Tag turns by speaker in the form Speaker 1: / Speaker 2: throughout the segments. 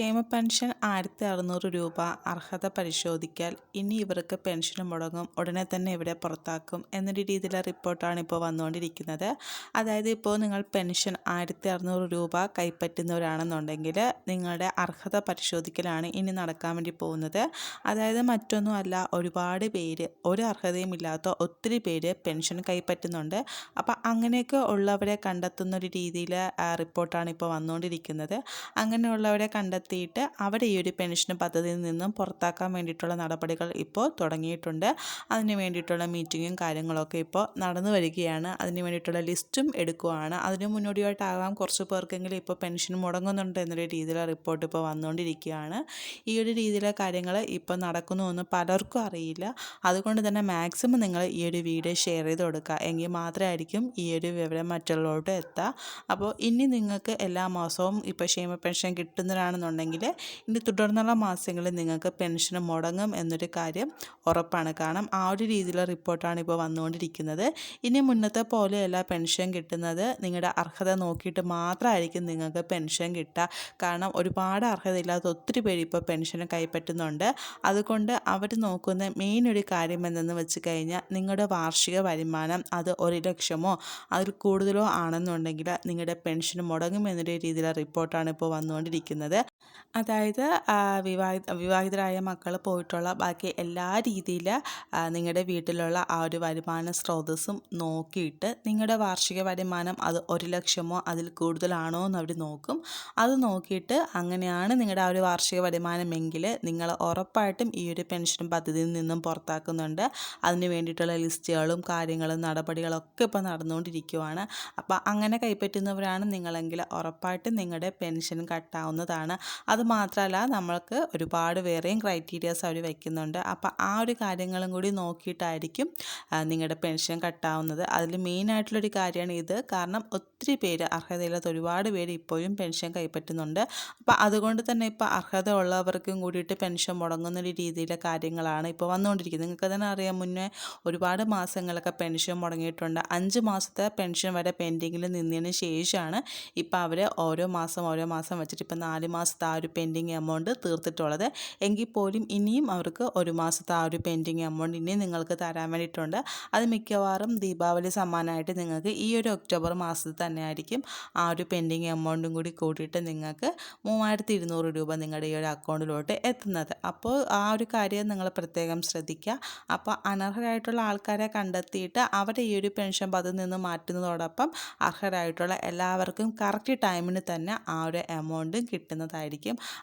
Speaker 1: ക്ഷേമ പെൻഷൻ ആയിരത്തി അറുന്നൂറ് രൂപ അർഹത പരിശോധിക്കാൽ ഇനി ഇവർക്ക് പെൻഷൻ മുടങ്ങും. ഉടനെ തന്നെ ഇവരെ പുറത്താക്കും എന്നൊരു രീതിയിലുള്ള റിപ്പോർട്ടാണ് ഇപ്പോൾ വന്നുകൊണ്ടിരിക്കുന്നത്. അതായത് ഇപ്പോൾ നിങ്ങൾ പെൻഷൻ ആയിരത്തി അറുന്നൂറ് രൂപ കൈപ്പറ്റുന്നവരാണെന്നുണ്ടെങ്കിൽ നിങ്ങളുടെ അർഹത പരിശോധിക്കലാണ് ഇനി നടക്കാൻ വേണ്ടി പോകുന്നത്. അതായത് മറ്റൊന്നുമല്ല ഒരുപാട് പേര് ഒരു അർഹതയും ഇല്ലാത്ത ഒത്തിരി പേര് പെൻഷൻ കൈപ്പറ്റുന്നുണ്ട്. അപ്പോൾ അങ്ങനെയൊക്കെ ഉള്ളവരെ കണ്ടെത്തുന്ന ഒരു രീതിയിൽ റിപ്പോർട്ടാണ് ഇപ്പോൾ വന്നുകൊണ്ടിരിക്കുന്നത്. അങ്ങനെയുള്ളവരെ കണ്ടെത്തിയിട്ട് അവരെ ഈ ഒരു പെൻഷൻ പദ്ധതിയിൽ നിന്നും പുറത്താക്കാൻ വേണ്ടിയിട്ടുള്ള നടപടികൾ ഇപ്പോൾ തുടങ്ങിയിട്ടുണ്ട്. അതിന് വേണ്ടിയിട്ടുള്ള മീറ്റിങ്ങും കാര്യങ്ങളൊക്കെ ഇപ്പോൾ നടന്നു വരികയാണ്. അതിന് വേണ്ടിയിട്ടുള്ള ലിസ്റ്റും എടുക്കുകയാണ് അതിന് മുന്നോടിയായിട്ടാകാം കുറച്ച് പേർക്കെങ്കിലും ഇപ്പോൾ പെൻഷൻ മുടങ്ങുന്നുണ്ട് എന്നൊരു രീതിയിലുള്ള റിപ്പോർട്ട് ഇപ്പോൾ വന്നുകൊണ്ടിരിക്കുകയാണ്. ഈ ഒരു രീതിയിലെ കാര്യങ്ങൾ ഇപ്പോൾ നടക്കുന്നുവെന്ന് പലർക്കും അറിയില്ല. അതുകൊണ്ട് തന്നെ മാക്സിമം നിങ്ങൾ ഈ ഒരു വീഡിയോ ഷെയർ ചെയ്ത് കൊടുക്കുക. എങ്കിൽ മാത്രമായിരിക്കും ഈ ഒരു വിവരം മറ്റുള്ളവരോട് എത്തുക അപ്പോൾ ഇനി നിങ്ങൾക്ക് എല്ലാ മാസവും ഇപ്പോൾ ക്ഷേമ പെൻഷൻ കിട്ടുന്നവരാണ് ആണെന്നുണ്ടെങ്കിൽ ഇനി തുടർന്നുള്ള മാസങ്ങളിൽ നിങ്ങൾക്ക് പെൻഷൻ മുടങ്ങും എന്നൊരു കാര്യം ഉറപ്പാണ്. കാരണം ആ ഒരു രീതിയിലുള്ള റിപ്പോർട്ടാണ് ഇപ്പോൾ വന്നുകൊണ്ടിരിക്കുന്നത്. ഇനി മുന്നത്തെ പോലെയല്ല പെൻഷൻ കിട്ടുന്നത്. നിങ്ങളുടെ അർഹത നോക്കിയിട്ട് മാത്രമായിരിക്കും നിങ്ങൾക്ക് പെൻഷൻ കിട്ടുക. കാരണം ഒരുപാട് അർഹതയില്ലാത്ത ഒത്തിരി പേര് ഇപ്പോൾ പെൻഷൻ കൈപ്പറ്റുന്നുണ്ട്. അതുകൊണ്ട് അവർ നോക്കുന്ന മെയിൻ ഒരു കാര്യം എന്തെന്ന് വെച്ച് കഴിഞ്ഞാൽ നിങ്ങളുടെ വാർഷിക വരുമാനം അത് ഒരു ലക്ഷമോ അതിൽ കൂടുതലോ ആണെന്നുണ്ടെങ്കിൽ നിങ്ങളുടെ പെൻഷൻ മുടങ്ങും എന്നൊരു രീതിയിലുള്ള റിപ്പോർട്ടാണ് ഇപ്പോൾ വന്നുകൊണ്ടിരിക്കുന്നത്. അതായത് വിവാഹിത വിവാഹിതരായ മക്കൾ പോയിട്ടുള്ള ബാക്കി എല്ലാ രീതിയിൽ നിങ്ങളുടെ വീട്ടിലുള്ള ആ ഒരു വരുമാന സ്രോതസ്സും നോക്കിയിട്ട് നിങ്ങളുടെ വാർഷിക വരുമാനം അത് ഒരു ലക്ഷമോ അതിൽ കൂടുതലാണോ എന്ന് അവർ നോക്കും. അത് നോക്കിയിട്ട് അങ്ങനെയാണ് നിങ്ങളുടെ ആ ഒരു വാർഷിക വരുമാനമെങ്കിൽ നിങ്ങൾ ഉറപ്പായിട്ടും ഈ ഒരു പെൻഷൻ പദ്ധതിയിൽ നിന്നും പുറത്താക്കുന്നുണ്ട്. അതിന് വേണ്ടിയിട്ടുള്ള ലിസ്റ്റുകളും കാര്യങ്ങളും നടപടികളൊക്കെ ഇപ്പോൾ നടന്നുകൊണ്ടിരിക്കുവാണ്. അപ്പോൾ അങ്ങനെ കൈപ്പറ്റുന്നവരാണ് നിങ്ങളെങ്കിൽ ഉറപ്പായിട്ടും നിങ്ങളുടെ പെൻഷൻ കട്ടാവുന്നതാണ്. അത് മാത്രമല്ല നമ്മൾക്ക് ഒരുപാട് വേറെയും ക്രൈറ്റീരിയാസ് അവർ വയ്ക്കുന്നുണ്ട് അപ്പോൾ ആ ഒരു കാര്യങ്ങളും കൂടി നോക്കിയിട്ടായിരിക്കും നിങ്ങളുടെ പെൻഷൻ കട്ടാവുന്നത്. അതിൽ മെയിനായിട്ടുള്ളൊരു കാര്യമാണ് ഇത്. കാരണം ഒത്തിരി പേര് അർഹതയില്ലാത്ത ഒരുപാട് പേര് ഇപ്പോഴും പെൻഷൻ കൈപ്പറ്റുന്നുണ്ട്. അപ്പോൾ അതുകൊണ്ട് തന്നെ ഇപ്പോൾ അർഹത ഉള്ളവർക്കും കൂടിയിട്ട് പെൻഷൻ മുടങ്ങുന്ന ഒരു രീതിയിലെ കാര്യങ്ങളാണ് ഇപ്പോൾ വന്നുകൊണ്ടിരിക്കുന്നത് നിങ്ങൾക്ക് തന്നെ അറിയാം മുന്നേ ഒരുപാട് മാസങ്ങളൊക്കെ പെൻഷൻ മുടങ്ങിയിട്ടുണ്ട്. അഞ്ച് മാസത്തെ പെൻഷൻ വരെ പെൻഡിങ്ങിൽ നിന്നതിന് ശേഷമാണ് ഇപ്പോൾ അവർ ഓരോ മാസം ഓരോ മാസം വെച്ചിട്ട് ഇപ്പോൾ നാല് മാസത്തെ ആ ഒരു പെൻഡിങ് എമൗണ്ട് തീർത്തിട്ടുള്ളത്. എങ്കിൽ പോലും ഇനിയും അവർക്ക് ഒരു മാസത്തെ ആ ഒരു പെൻഡിങ് എമൗണ്ട് ഇനിയും നിങ്ങൾക്ക് തരാൻ വേണ്ടിയിട്ടുണ്ട്. അത് മിക്കവാറും ദീപാവലി സമ്മാനമായിട്ട് നിങ്ങൾക്ക് ഈ ഒരു ഒക്ടോബർ മാസത്തിൽ തന്നെ ആയിരിക്കും ആ ഒരു പെൻഡിങ് എമൗണ്ടും കൂടി കൂട്ടിയിട്ട് നിങ്ങൾക്ക് മൂവായിരത്തി ഇരുന്നൂറ് രൂപ നിങ്ങളുടെ ഈ ഒരു അക്കൗണ്ടിലോട്ട് എത്തുന്നത്. അപ്പോൾ ആ ഒരു കാര്യം നിങ്ങൾ പ്രത്യേകം ശ്രദ്ധിക്കുക. അപ്പോൾ അനർഹരായിട്ടുള്ള ആൾക്കാരെ കണ്ടെത്തിയിട്ട് അവരെ ഈ ഒരു പെൻഷൻ പദ്ധതി നിന്ന് മാറ്റുന്നതോടൊപ്പം അർഹരായിട്ടുള്ള എല്ലാവർക്കും കറക്റ്റ് ടൈമിന് തന്നെ ആ ഒരു എമൗണ്ടും കിട്ടുന്നതായിരിക്കും.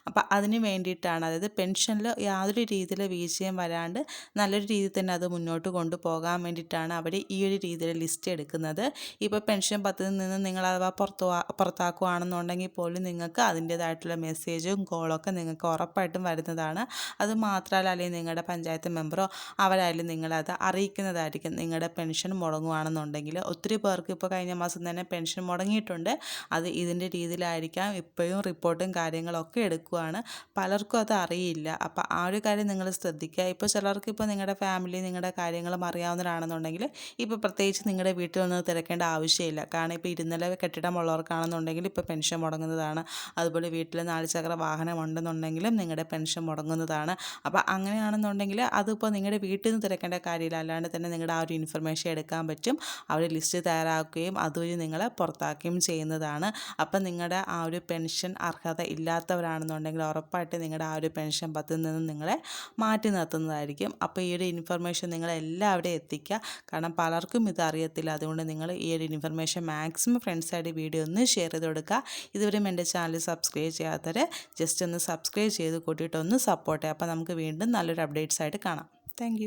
Speaker 1: അപ്പോൾ അതിന് വേണ്ടിയിട്ടാണ് അതായത് പെൻഷനിൽ യാതൊരു രീതിയിൽ വീഴ്ചയും വരാണ്ട് നല്ലൊരു രീതിയിൽ തന്നെ അത് മുന്നോട്ട് കൊണ്ടുപോകാൻ വേണ്ടിയിട്ടാണ് അവർ ഈ ഒരു രീതിയിൽ ലിസ്റ്റ് എടുക്കുന്നത്. ഇപ്പോൾ പെൻഷൻ പദ്ധതിയിൽ നിന്ന് നിങ്ങൾ അഥവാ പുറത്തു പുറത്താക്കുകയാണെന്നുണ്ടെങ്കിൽ പോലും നിങ്ങൾക്ക് അതിന്റേതായിട്ടുള്ള മെസ്സേജും കോളൊക്കെ നിങ്ങൾക്ക് ഉറപ്പായിട്ടും വരുന്നതാണ്. അത് മാത്രമല്ല അല്ലെങ്കിൽ നിങ്ങളുടെ പഞ്ചായത്ത് മെമ്പറോ അവരായാലും നിങ്ങളത് അറിയിക്കുന്നതായിരിക്കും. നിങ്ങളുടെ പെൻഷൻ മുടങ്ങുകയാണെന്നുണ്ടെങ്കിൽ ഒത്തിരി പേർക്ക് ഇപ്പോൾ കഴിഞ്ഞ മാസം തന്നെ പെൻഷൻ മുടങ്ങിയിട്ടുണ്ട്. അത് ഇതിന്റെ രീതിയിലായിരിക്കാം. ഇപ്പോഴും റിപ്പോർട്ടും കാര്യങ്ങളൊക്കെ എടുക്കുകയാണ് പലർക്കും അത് അറിയില്ല. അപ്പോൾ ആ ഒരു കാര്യം നിങ്ങൾ ശ്രദ്ധിക്കുക. ഇപ്പോൾ ചിലർക്ക് ഇപ്പോൾ നിങ്ങളുടെ ഫാമിലി നിങ്ങളുടെ കാര്യങ്ങളും അറിയാവുന്നവരാണെന്നുണ്ടെങ്കിൽ ഇപ്പോൾ പ്രത്യേകിച്ച് നിങ്ങളുടെ വീട്ടിൽ നിന്ന് തിരക്കേണ്ട ആവശ്യമില്ല. കാരണം ഇപ്പോൾ ഇരുനില കെട്ടിടമുള്ളവർക്കാണെന്നുണ്ടെങ്കിൽ ഇപ്പോൾ പെൻഷൻ മുടങ്ങുന്നതാണ്. അതുപോലെ വീട്ടിൽ നാല് ചക്ര വാഹനം ഉണ്ടെന്നുണ്ടെങ്കിലും നിങ്ങളുടെ പെൻഷൻ മുടങ്ങുന്നതാണ്. അപ്പോൾ അങ്ങനെയാണെന്നുണ്ടെങ്കിൽ അതിപ്പോൾ നിങ്ങളുടെ വീട്ടിൽ നിന്ന് തിരക്കേണ്ട കാര്യമില്ല. അല്ലാണ്ട് തന്നെ നിങ്ങളുടെ ആ ഒരു ഇൻഫർമേഷൻ എടുക്കാൻ പറ്റും. അവർ ലിസ്റ്റ് തയ്യാറാക്കുകയും അതുവഴി നിങ്ങളെ പുറത്താക്കുകയും ചെയ്യുന്നതാണ്. അപ്പം നിങ്ങളുടെ ആ ഒരു പെൻഷൻ അർഹത ഇല്ലാത്തവരാണെന്നുണ്ടെങ്കിൽ ഉറപ്പായിട്ട് നിങ്ങളുടെ ആ ഒരു പെൻഷൻ പത്തിൽ നിന്ന് നിങ്ങളെ മാറ്റി നിർത്തുന്നതായിരിക്കും. അപ്പോൾ ഈ ഒരു ഇൻഫർമേഷൻ നിങ്ങൾ എല്ലാവരുടെയും എത്തിക്കുക. കാരണം പലർക്കും ഇത് അറിയത്തില്ല. അതുകൊണ്ട് നിങ്ങൾ ഈ ഒരു ഇൻഫർമേഷൻ മാക്സിമം ഫ്രണ്ട്സായിട്ട് വീഡിയോ ഒന്ന് ഷെയർ ചെയ്ത് കൊടുക്കുക. ഇതുവരെയും എന്റെ ചാനൽ സബ്സ്ക്രൈബ് ചെയ്യാത്തവരെ ജസ്റ്റ് ഒന്ന് സബ്സ്ക്രൈബ് ചെയ്ത് കൂട്ടിയിട്ടൊന്ന് സപ്പോർട്ട് ചെയ്യുക. അപ്പോൾ നമുക്ക് വീണ്ടും നല്ലൊരു അപ്ഡേറ്റ്സ് ആയിട്ട് കാണാം. താങ്ക്